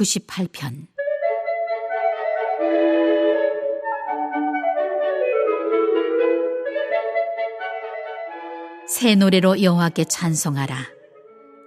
98편 새 노래로 여호와께 찬송하라.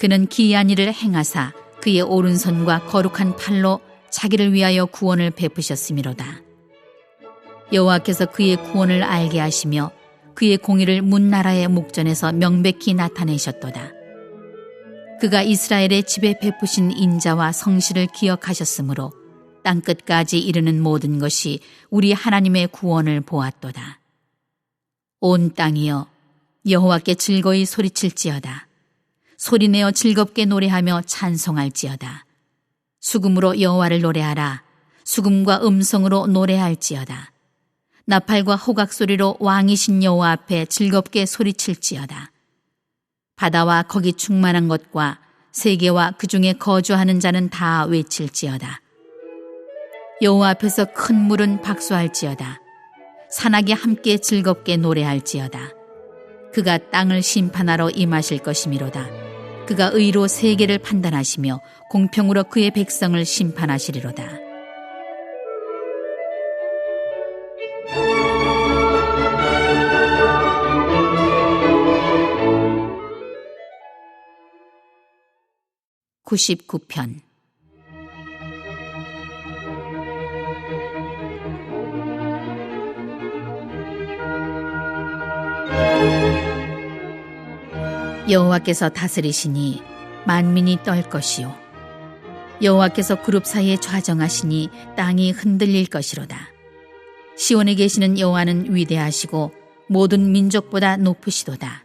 그는 기이한 일을 행하사 그의 오른손과 거룩한 팔로 자기를 위하여 구원을 베푸셨음이로다. 여호와께서 그의 구원을 알게 하시며 그의 공의를 문나라의 목전에서 명백히 나타내셨도다. 그가 이스라엘의 집에 베푸신 인자와 성실을 기억하셨으므로 땅끝까지 이르는 모든 것이 우리 하나님의 구원을 보았도다. 온 땅이여 여호와께 즐거이 소리칠지어다. 소리내어 즐겁게 노래하며 찬송할지어다. 수금으로 여호와를 노래하라. 수금과 음성으로 노래할지어다. 나팔과 호각 소리로 왕이신 여호와 앞에 즐겁게 소리칠지어다. 바다와 거기 충만한 것과 세계와 그 중에 거주하는 자는 다 외칠지어다. 여호와 앞에서 큰 물은 박수할지어다. 산악이 함께 즐겁게 노래할지어다. 그가 땅을 심판하러 임하실 것이미로다. 그가 의로 세계를 판단하시며 공평으로 그의 백성을 심판하시리로다. 구십편. 여호와께서 다스리시니 만민이 떨 것이요. 여호와께서 그룹 사이에 좌정하시니 땅이 흔들릴 것이로다. 시온에 계시는 여호와는 위대하시고 모든 민족보다 높으시도다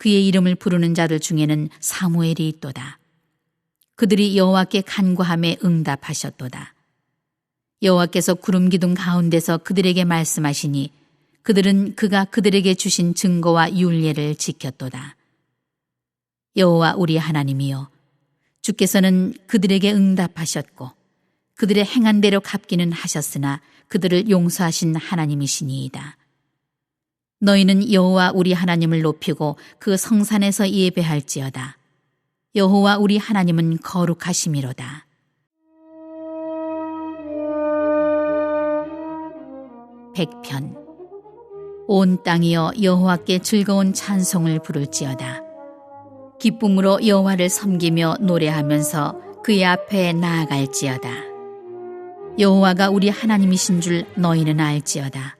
그의 이름을 부르는 자들 중에는 사무엘이 있도다. 그들이 여호와께 간구함에 응답하셨도다. 여호와께서 구름 기둥 가운데서 그들에게 말씀하시니 그들은 그가 그들에게 주신 증거와 윤례를 지켰도다. 여호와 우리 하나님이여 주께서는 그들에게 응답하셨고 그들의 행한 대로 갚기는 하셨으나 그들을 용서하신 하나님이시니이다. 너희는 여호와 우리 하나님을 높이고 그 성산에서 예배할지어다. 여호와 우리 하나님은 거룩하심이로다. 백편 온 땅이여 여호와께 즐거운 찬송을 부를지어다. 기쁨으로 여호와를 섬기며 노래하면서 그의 앞에 나아갈지어다. 여호와가 우리 하나님이신 줄 너희는 알지어다.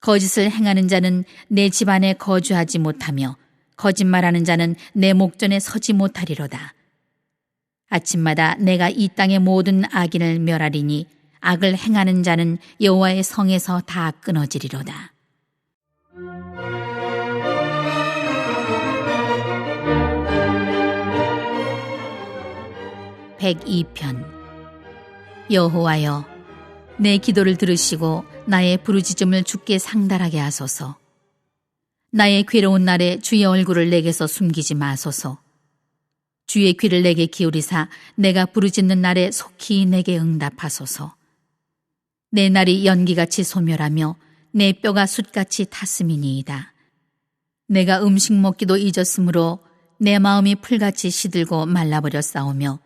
거짓을 행하는 자는 내 집안에 거주하지 못하며 거짓말하는 자는 내 목전에 서지 못하리로다. 아침마다 내가 이 땅의 모든 악인을 멸하리니 악을 행하는 자는 여호와의 성에서 다 끊어지리로다. 102편 여호와여 내 기도를 들으시고 나의 부르짖음을 주께 상달하게 하소서. 나의 괴로운 날에 주의 얼굴을 내게서 숨기지 마소서. 주의 귀를 내게 기울이사 내가 부르짖는 날에 속히 내게 응답하소서. 내 날이 연기같이 소멸하며 내 뼈가 숯같이 탔음이니이다. 내가 음식 먹기도 잊었으므로 내 마음이 풀같이 시들고 말라버렸사오며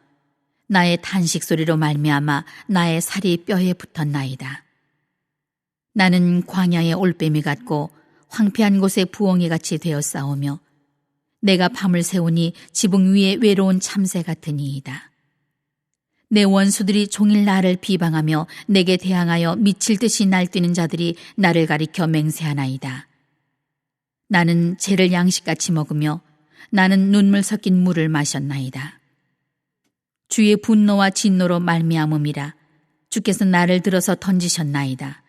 나의 탄식 소리로 말미암아 나의 살이 뼈에 붙었나이다. 나는 광야의 올빼미 같고 황폐한 곳에 부엉이 같이 되었사오며 내가 밤을 새우니 지붕 위에 외로운 참새 같으니이다. 내 원수들이 종일 나를 비방하며 내게 대항하여 미칠 듯이 날뛰는 자들이 나를 가리켜 맹세하나이다. 나는 죄를 양식같이 먹으며 나는 눈물 섞인 물을 마셨나이다. 주의 분노와 진노로 말미암음이라 주께서 나를 들어서 던지셨나이다.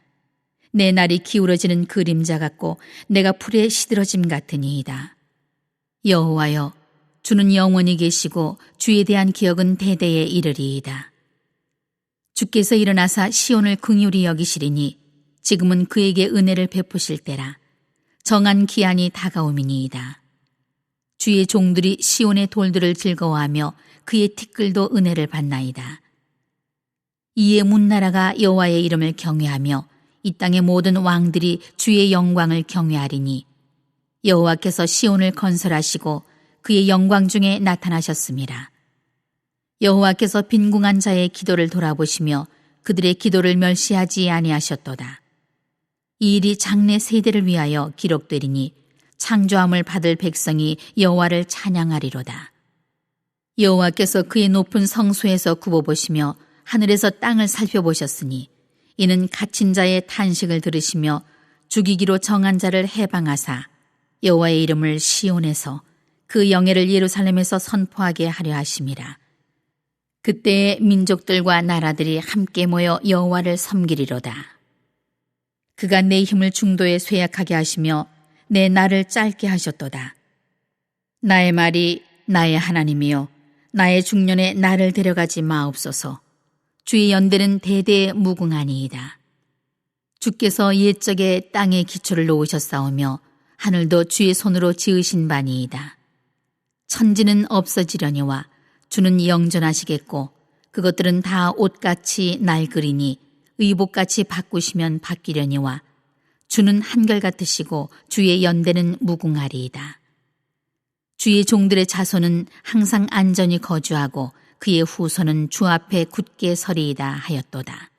내 날이 기울어지는 그림자 같고 내가 풀에 시들어짐 같으니이다. 여호와여 주는 영원히 계시고 주에 대한 기억은 대대에 이르리이다. 주께서 일어나사 시온을 긍휼히 여기시리니 지금은 그에게 은혜를 베푸실 때라 정한 기한이 다가오미니이다. 주의 종들이 시온의 돌들을 즐거워하며 그의 티끌도 은혜를 받나이다. 이에 문나라가 여호와의 이름을 경외하며 이 땅의 모든 왕들이 주의 영광을 경외하리니 여호와께서 시온을 건설하시고 그의 영광 중에 나타나셨습니다. 여호와께서 빈궁한 자의 기도를 돌아보시며 그들의 기도를 멸시하지 아니하셨도다. 이 일이 장래 세대를 위하여 기록되리니 창조함을 받을 백성이 여호와를 찬양하리로다. 여호와께서 그의 높은 성소에서 굽어보시며 하늘에서 땅을 살펴보셨으니 이는 갇힌 자의 탄식을 들으시며 죽이기로 정한 자를 해방하사 여호와의 이름을 시온에서 그 영예를 예루살렘에서 선포하게 하려 하심이라. 그때의 민족들과 나라들이 함께 모여 여호와를 섬기리로다. 그가 내 힘을 중도에 쇠약하게 하시며 내 날을 짧게 하셨도다. 나의 말이 나의 하나님이요 나의 중년에 나를 데려가지 마옵소서. 주의 연대는 대대 무궁하니이다. 주께서 옛적에 땅의 기초를 놓으셨사오며 하늘도 주의 손으로 지으신 바니이다. 천지는 없어지려니와 주는 영전하시겠고 그것들은 다 옷같이 낡으리니 의복같이 바꾸시면 바뀌려니와 주는 한결같으시고 주의 연대는 무궁하리이다. 주의 종들의 자손은 항상 안전히 거주하고 그의 후손은 주 앞에 굳게 서리이다 하였도다.